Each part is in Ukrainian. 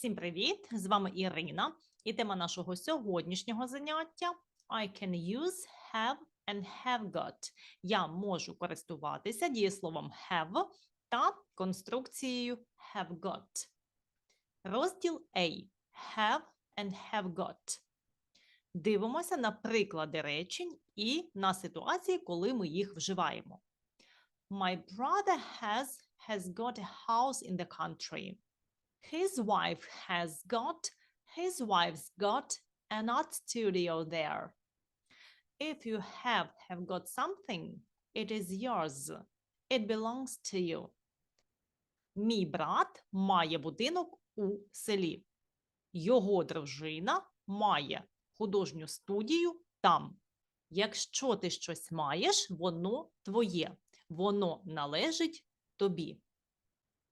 Всім привіт! З вами Ірина. І тема нашого сьогоднішнього заняття I can use have and have got. Я можу користуватися дієсловом have та конструкцією have got. Розділ A. Have and have got. Дивимося на приклади речень і на ситуації, коли ми їх вживаємо. My brother has has got a house in the country. His wife has got, his wife's got an art studio there. If you have have got something, it is yours. It belongs to you. Мій брат має будинок у селі. Його дружина має художню студію там. Якщо ти щось маєш, воно твоє. Воно належить тобі.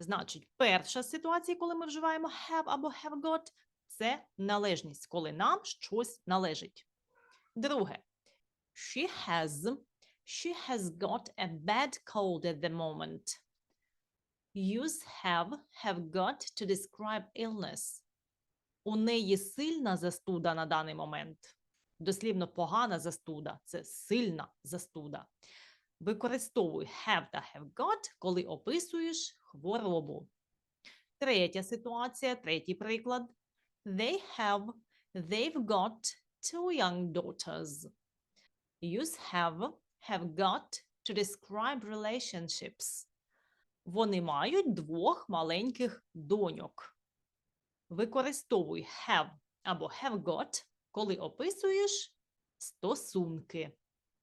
Значить, перша ситуація, коли ми вживаємо have або have got, це належність, коли нам щось належить. Друге, she has, she has got a bad cold at the moment. Use have, have got to describe illness. У неї сильна застуда на даний момент. Дослівно погана застуда це сильна застуда. Використовуй have та have got, коли описуєш хворобу. Третя ситуація, третій приклад. They have, they've got two young daughters. Use have, have got to describe relationships. Вони мають двох маленьких доньок. Використовуй have або have got, коли описуєш стосунки.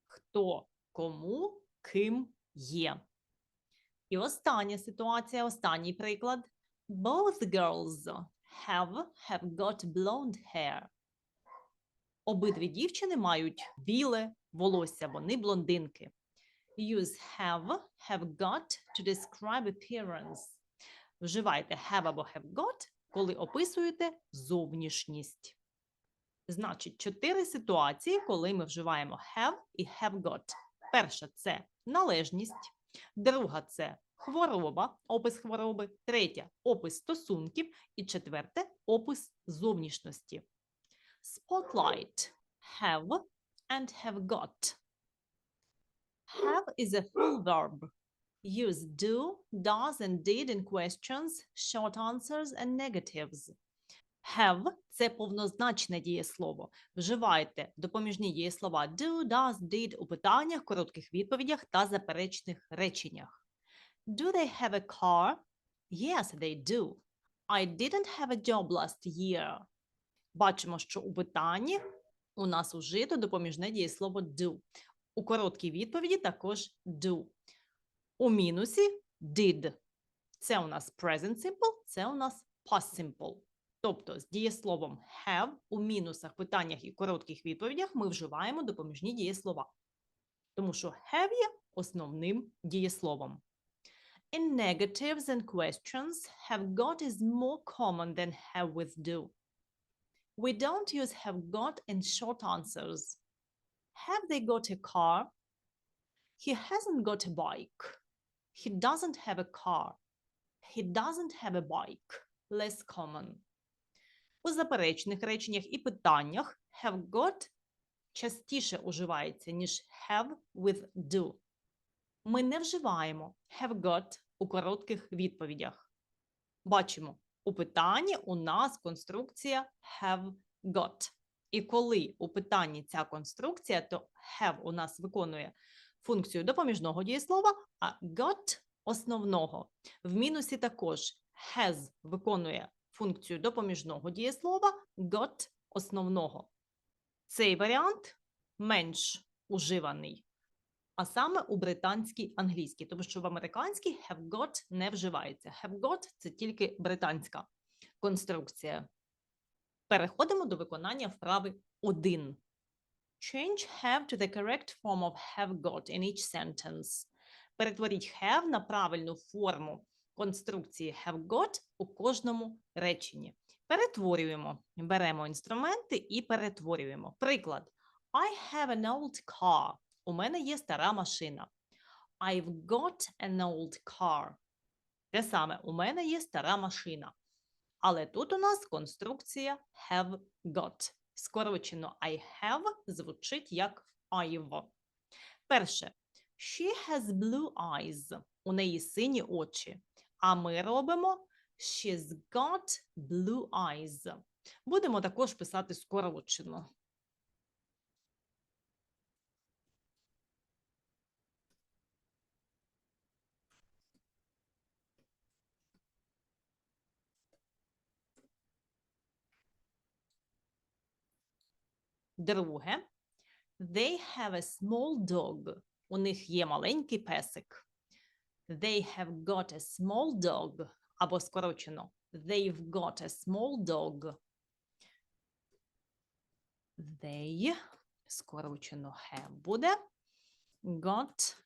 Хто кому ким є. І остання ситуація, останній приклад. Both girls have, have got blonde hair. Обидві дівчини мають біле волосся, вони блондинки. Use have, have got to describe appearance. Вживайте have або have got, коли описуєте зовнішність. Значить, чотири ситуації, коли ми вживаємо have і have got. Перша це належність, друга це хвороба, опис хвороби, третя опис стосунків і четверте опис зовнішності. Spotlight have and have got. Have is a full verb. Use do, does and did in questions, short answers and negatives. Have – це повнозначне дієслово. Вживайте допоміжні дієслова do, does, did у питаннях, коротких відповідях та заперечних реченнях. Do they have a car? Yes, they do. I didn't have a job last year. Бачимо, що у питанні у нас ужито допоміжне дієслово do. У короткій відповіді також do. У мінусі did. Це у нас present simple, це у нас past simple. Тобто з дієсловом have у мінусах, питаннях і коротких відповідях ми вживаємо допоміжні дієслова. Тому що have є основним дієсловом. In negatives and questions, have got is more common than have with do. We don't use have got in short answers. Have they got a car? He hasn't got a bike. He doesn't have a car. He doesn't have a bike. Less common. У заперечних реченнях і питаннях have got частіше уживається, ніж have with do. Ми не вживаємо have got у коротких відповідях. Бачимо, у питанні у нас конструкція have got. І коли у питанні ця конструкція, то have у нас виконує функцію допоміжного дієслова, а got основного. В мінусі також has виконує функцію допоміжного дієслова, got основного. Цей варіант менш уживаний, а саме у британській англійській, тому що в американській have got не вживається. Have got – це тільки британська конструкція. Переходимо до виконання вправи 1. Change have to the correct form of have got in each sentence. Перетворіть have на правильну форму конструкції have got у кожному реченні. Перетворюємо, беремо інструменти і перетворюємо. Приклад. I have an old car. У мене є стара машина. I've got an old car. Те саме, у мене є стара машина. Але тут у нас конструкція have got. Скорочено I have звучить як I've. Перше. She has blue eyes. У неї сині очі. А ми робимо She's got blue eyes. Будемо також писати скорочено. Друге. They have a small dog. У них є маленький песик. They have got a small dog. Або скорочено. They've got a small dog. They, скорочено have буде. Got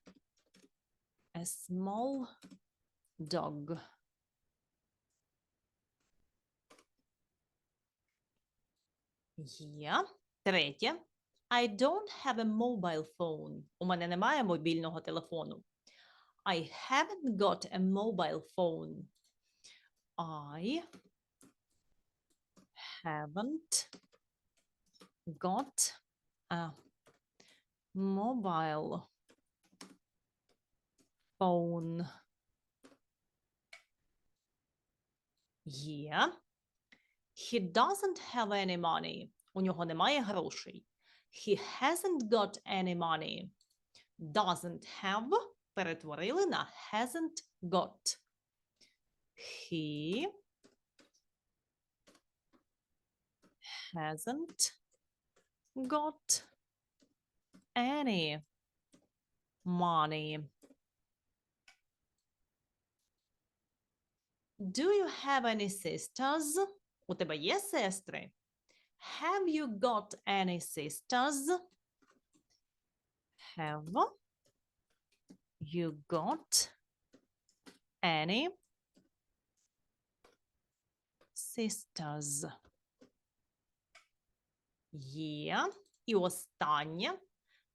a small dog. Є. Третє. I don't have a mobile phone. У мене немає мобільного телефону. I haven't got a mobile phone. I haven't got a mobile phone. Є. He doesn't have any money. У нього немає грошей. He hasn't got any money. Doesn't have перетворили на hasn't got. He hasn't got any money. Do you have any sisters? У тебе є сестри? Have you got any sisters? Have you got any sisters? Є. І останнє.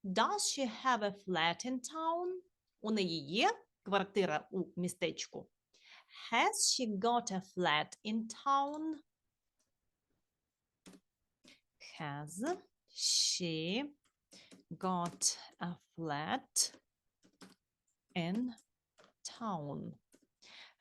Does she have a flat in town? У неї є квартира у містечку. Has she got a flat in town? Has she got a flat in town?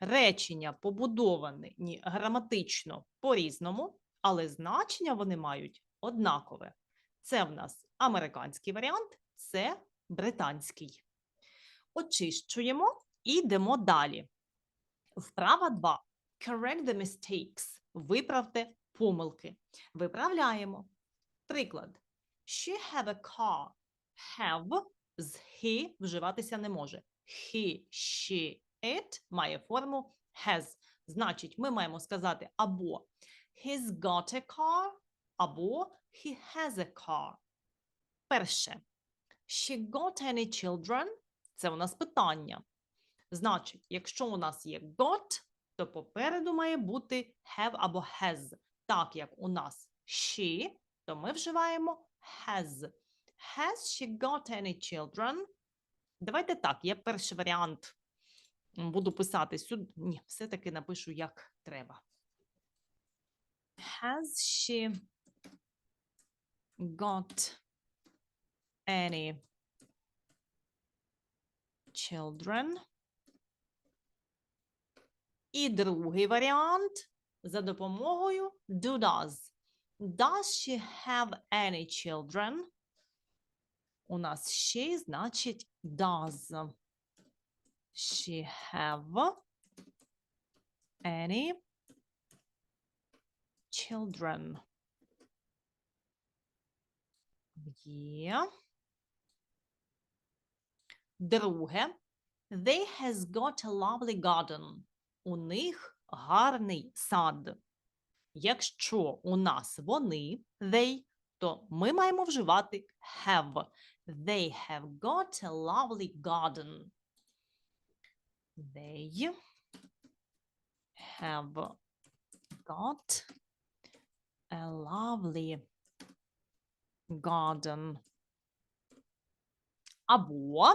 Речення побудовані граматично по-різному, але значення вони мають однакове. Це в нас американський варіант, це британський. Очищуємо і йдемо далі. Вправа 2. Correct the mistakes. Виправте помилки. Виправляємо. Приклад. She have a car. Have з he вживатися не може. He, she, it має форму has. Значить, ми маємо сказати або he's got a car, або he has a car. Перше. She got any children? Це у нас питання. Значить, якщо у нас є got, то попереду має бути have або has. Так як у нас she, то ми вживаємо has. Has she got any children? Давайте так, я перший варіант буду писати сюди. Ні, все-таки напишу, як треба. Has she got any children? І другий варіант за допомогою do does. Does she have any children? У нас ще значить does. She have any children? Є. Друге. They has got a lovely garden. У них гарний сад. Якщо у нас вони, they, то ми маємо вживати have. They have got a lovely garden. They have got a lovely garden. Або,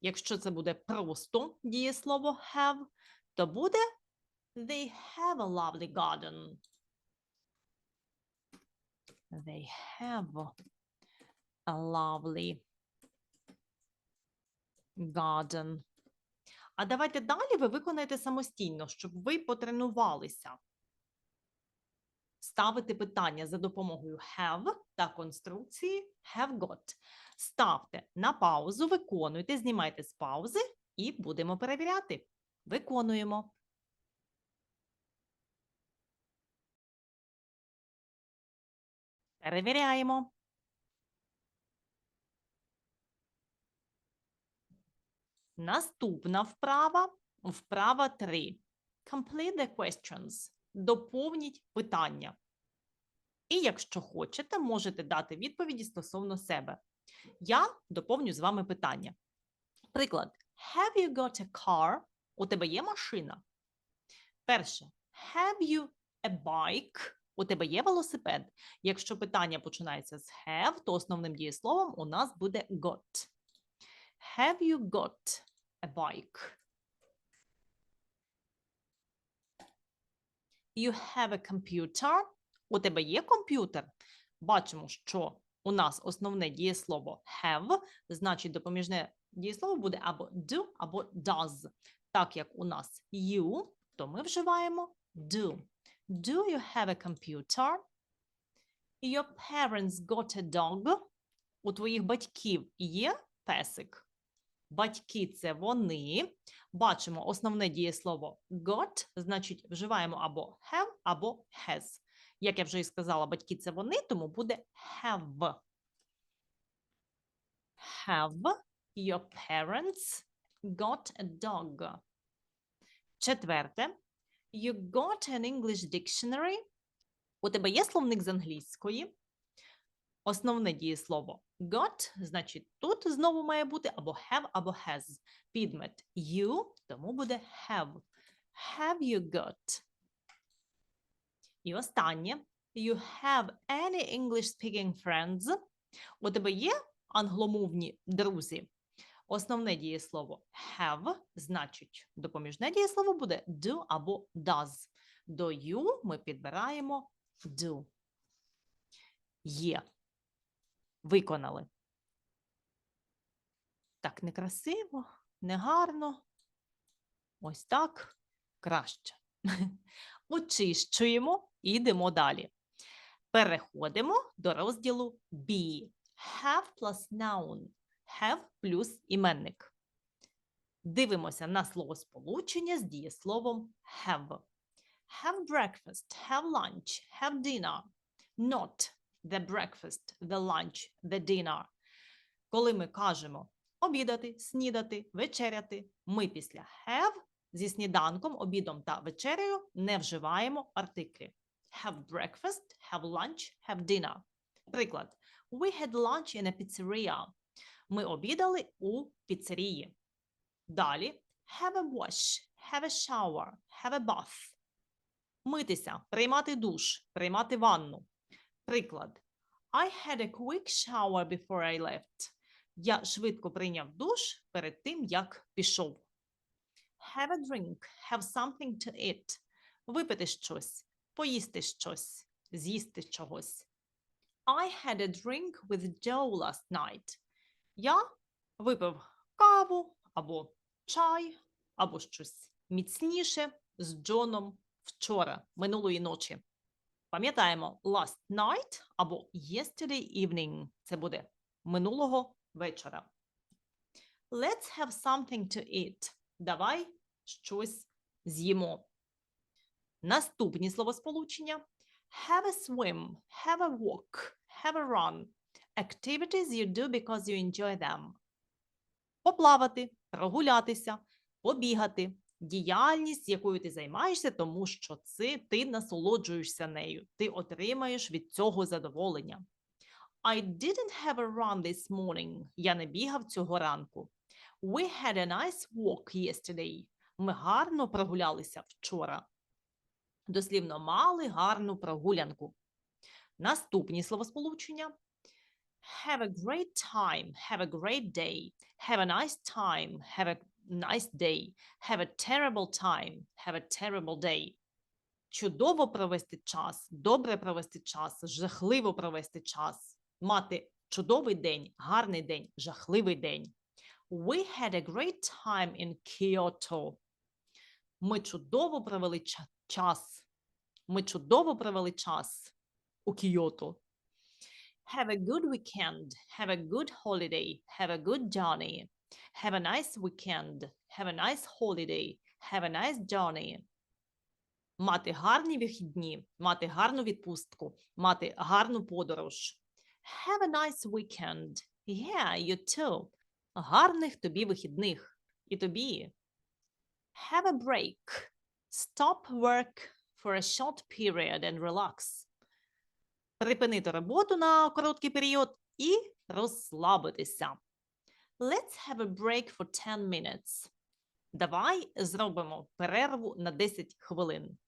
якщо це буде просто дієслово have, то буде They have a lovely garden. They have a lovely garden. А давайте далі ви виконаєте самостійно, щоб ви потренувалися. Ставити питання за допомогою have та конструкції have got. Ставте на паузу, виконуйте, знімайте з паузи і будемо перевіряти. Виконуємо. Перевіряємо. Наступна вправа вправа 3. Complete the questions. Доповніть питання. І якщо хочете, можете дати відповіді стосовно себе. Я доповню з вами питання. Приклад. Have you got a car? У тебе є машина? Перше. Have you a bike? У тебе є велосипед? Якщо питання починається з have, то основним дієсловом у нас буде got. Have you got a bike? You have a computer. У тебе є комп'ютер? Бачимо, що у нас основне дієслово have, значить допоміжне дієслово буде або do, або does. Так як у нас you, то ми вживаємо do. Do you have a computer? Your parents got a dog. У твоїх батьків є песик? Батьки це вони. Бачимо основне дієслово got, значить, вживаємо або have, або has. Як я вже і сказала, батьки це вони, тому буде have. Have your parents got a dog? Четверте. You got an English dictionary? У тебе є словник з англійської? Основне дієслово got, значить, тут знову має бути або have, або has. Підмет you, тому буде have. Have you got? І останнє. You have any English-speaking friends? У тебе є англомовні друзі? Основне дієслово have, значить, допоміжне дієслово буде do або does. До you ми підбираємо do. Є. Виконали. Так некрасиво, негарно. Ось так краще. Очищуємо і йдемо далі. Переходимо до розділу be. Have plus noun. Have плюс іменник. Дивимося на словосполучення з дієсловом have. Have breakfast, have lunch, have dinner. Not the breakfast, the lunch, the dinner. Коли ми кажемо обідати, снідати, вечеряти, ми після have зі сніданком, обідом та вечерею не вживаємо артиклі. Have breakfast, have lunch, have dinner. Приклад. We had lunch in a pizzeria. Ми обідали у піцерії. Далі have a wash, have a shower, have a bath. Митися, приймати душ, приймати ванну. Приклад. I had a quick shower before I left. Я швидко прийняв душ перед тим, як пішов. Have a drink, have something to eat. Випити щось, поїсти щось, з'їсти чогось. I had a drink with Joe last night. Я випив каву або чай, або щось міцніше з Джоном вчора, минулої ночі. Пам'ятаємо last night або yesterday evening. Це буде минулого вечора. Let's have something to eat. Давай щось з'їмо. Наступні словосполучення. Have a swim, have a walk, have a run. Activities you do because you enjoy them. Поплавати, прогулятися, побігати. Діяльність, якою ти займаєшся, тому що це ти насолоджуєшся нею. Ти отримаєш від цього задоволення. I didn't have a run this morning. Я не бігав цього ранку. We had a nice walk yesterday. Ми гарно прогулялися вчора. Дослівно мали гарну прогулянку. Наступні словосполучення. Have a great time, have a great day, have a nice time, have a nice day. Have a terrible time. Have a terrible day. Чудово провести час, добре провести час, жахливо провести час. Мати чудовий день, гарний день, жахливий день. We had a great time in Kyoto. Ми чудово провели ча- час. Ми чудово провели час у Кіото. Have a good weekend. Have a good holiday. Have a good journey. Have a nice weekend. Have a nice holiday. Have a nice journey. Мати гарні вихідні, мати гарну відпустку, мати гарну подорож. Have a nice weekend. Yeah, you too. Гарних тобі вихідних. І тобі. Have a break. Stop work for a short period and relax. Припинити роботу на короткий період і розслабитися. Let's have a break for 10 minutes. Давай зробимо перерву на 10 хвилин.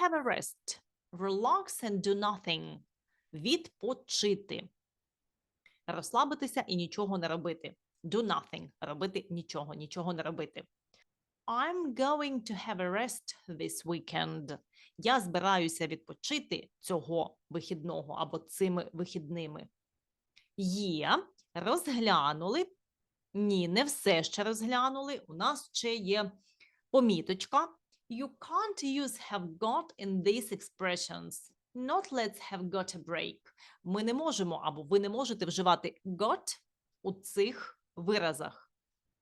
Have a rest. Relax and do nothing. Відпочити. Розслабитися і нічого не робити. Do nothing. Робити нічого, нічого не робити. I'm going to have a rest this weekend. Я збираюся відпочити цього вихідного або цими вихідними. Є, розглянули. Ні, не все ще розглянули. У нас ще є поміточка. You can't use have got in these expressions. Not let's have got a break. Ми не можемо або ви не можете вживати got у цих виразах.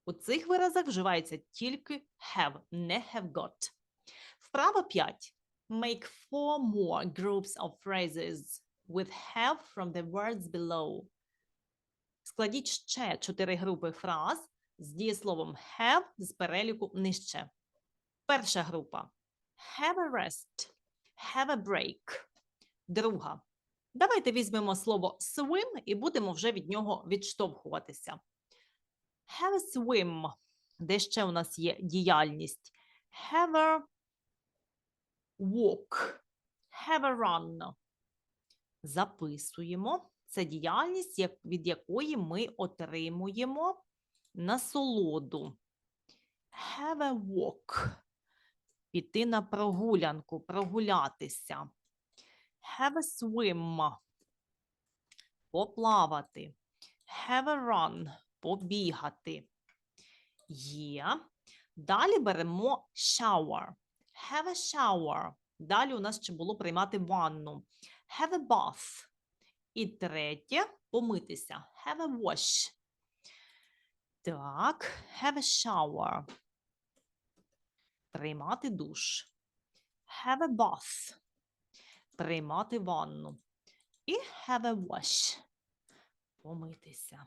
У цих виразах вживається тільки have, не have got. Вправа 5. Make four more groups of phrases with have from the words below. Складіть ще чотири групи фраз з дієсловом have з переліку нижче. Перша група have a rest, have a break. Друга. Давайте візьмемо слово swim і будемо вже від нього відштовхуватися. Have a swim. Де ще у нас є діяльність? Have a walk. Have a run. Записуємо. Це діяльність, від якої ми отримуємо насолоду. Have a walk. Піти на прогулянку, прогулятися. Have a swim. Поплавати. Have a run. Побігати. Є. Далі беремо shower. Have a shower. Далі у нас ще було приймати ванну. Have a bath. І третє помитися. Have a wash. Так, have a shower. Приймати душ. Have a bath. Приймати ванну. І have a wash. Помитися.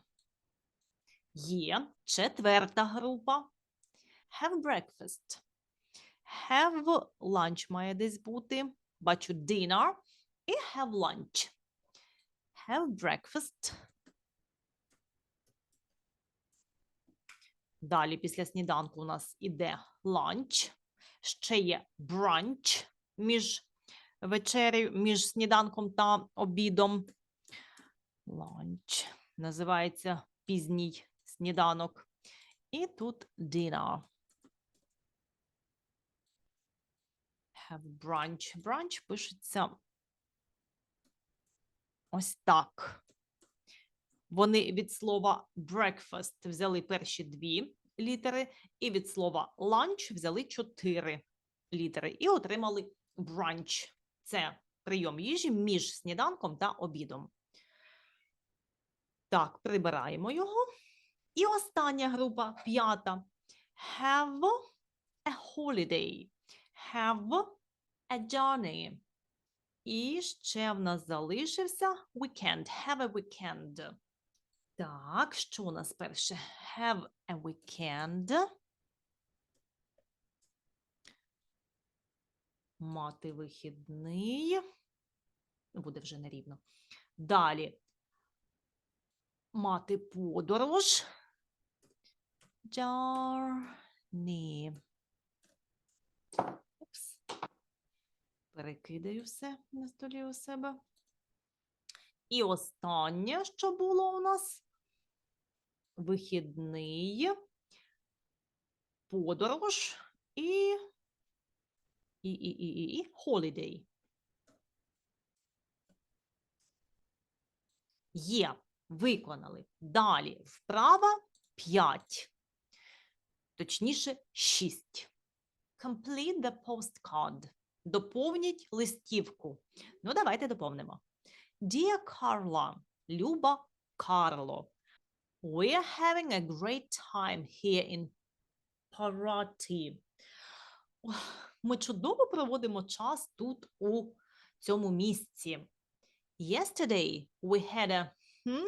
Є четверта група. Have breakfast. Have lunch має десь бути. Бачу dinner. І have lunch. Have breakfast. Далі після сніданку у нас іде lunch. Ще є brunch між вечерею, між сніданком та обідом. Lunch. Називається пізній сніданок. І тут dinner. Have brunch. Brunch пишеться ось так. Вони від слова breakfast взяли перші дві літери, і від слова lunch взяли чотири літери і отримали brunch. Це прийом їжі між сніданком та обідом. Так, прибираємо його. І остання група, п'ята. Have a holiday. Have a journey. І ще в нас залишився weekend. Have a weekend. Так, що у нас перше? Have a weekend. Мати вихідний. Буде вже нерівно. Далі. Мати подорож. Journey. Упс. Перекидаю все на столі у себе. І останнє, що було у нас вихідний. подорож і, і, і, і, і, і holiday. Є, виконали. Далі вправа 5. Точніше, 6. Complete the postcard. Доповніть листівку. Ну, давайте доповнимо. Dear Carla, Люба Карло, we're having a great time here in Paraty. Ми чудово проводимо час тут, у цьому місці. Yesterday we had a hmm,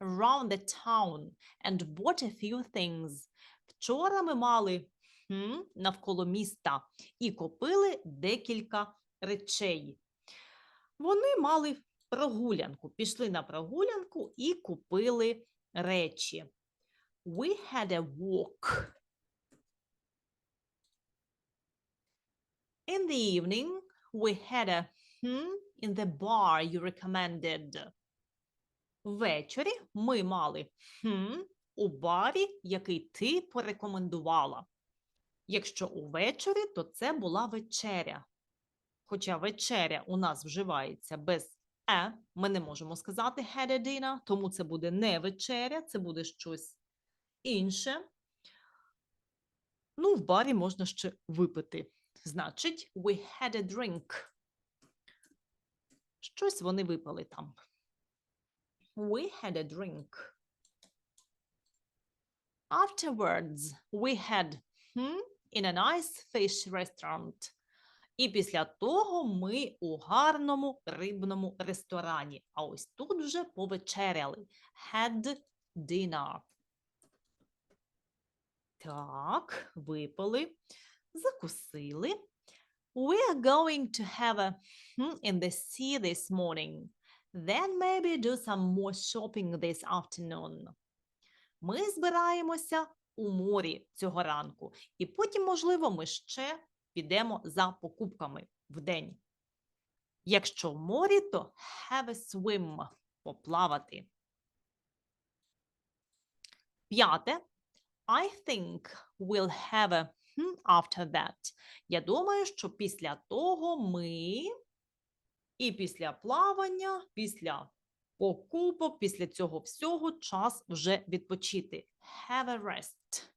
around the town and bought a few things. Вчора ми мали hmm, навколо міста і купили декілька речей. Вони мали прогулянку, пішли на прогулянку і купили речі. We had a walk. In the evening, we had a hmm, in the bar you recommended. Ввечері ми мали хм у барі, який ти порекомендувала. Якщо увечері, то це була вечеря. Хоча вечеря у нас вживається без е, ми не можемо сказати had a dinner, тому це буде не вечеря, це буде щось інше. Ну, в барі можна ще випити. Значить, we had a drink. Щось вони випили там. We had a drink. Afterwards, we had hmm, in a nice fish restaurant. І після того ми у гарному рибному ресторані. А ось тут вже повечеряли. Had dinner. Так, випили, закусили. We are going to have a hmm, in the sea this morning. Then maybe do some more shopping this afternoon. Ми збираємося у морі цього ранку. І потім, можливо, ми ще підемо за покупками в день. Якщо в морі, то have a swim – поплавати. П'яте. I think we'll have a after that. Я думаю, що після того ми і після плавання, після покупок, після цього всього час вже відпочити. Have a rest.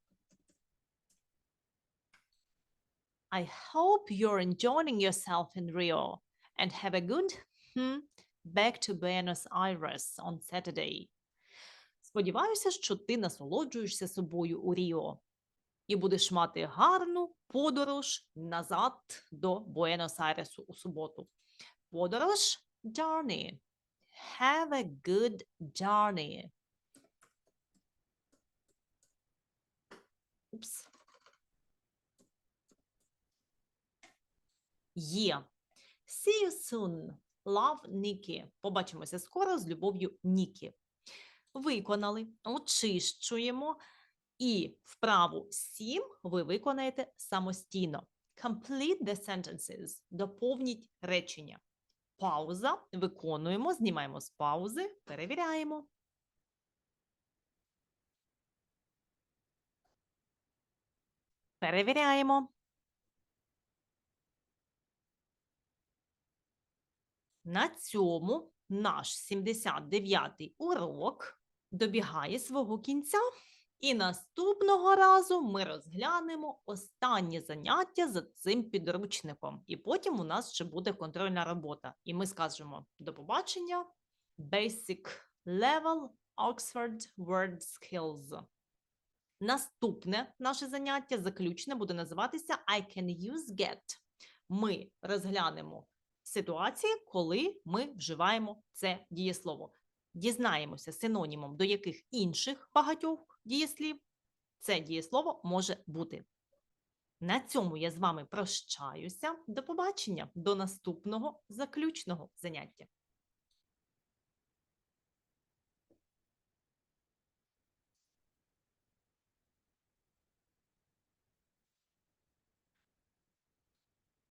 I hope you're enjoying yourself in Rio and have a good hmm, back to Buenos Aires on Saturday. Сподіваюся, що ти насолоджуєшся собою у Ріо і будеш мати гарну подорож назад до Буенос-Айресу у суботу. Подорож journey. Have a good journey. Упс. Є. See you soon. Love Nikki. Побачимося скоро з любов'ю Нікі. Виконали, очищуємо. І вправу 7 ви виконаєте самостійно. Complete the sentences. Доповніть речення. Пауза. Виконуємо, знімаємо з паузи, перевіряємо. Перевіряємо. На цьому наш 79-й урок добігає свого кінця. І наступного разу ми розглянемо останнє заняття за цим підручником. І потім у нас ще буде контрольна робота. І ми скажемо до побачення. Basic Level Oxford Word Skills. Наступне наше заняття заключне буде називатися I can use get. Ми розглянемо ситуації, коли ми вживаємо це дієслово. Дізнаємося синонімом до яких інших багатьох дієслів це дієслово може бути. На цьому я з вами прощаюся. До побачення, до наступного заключного заняття.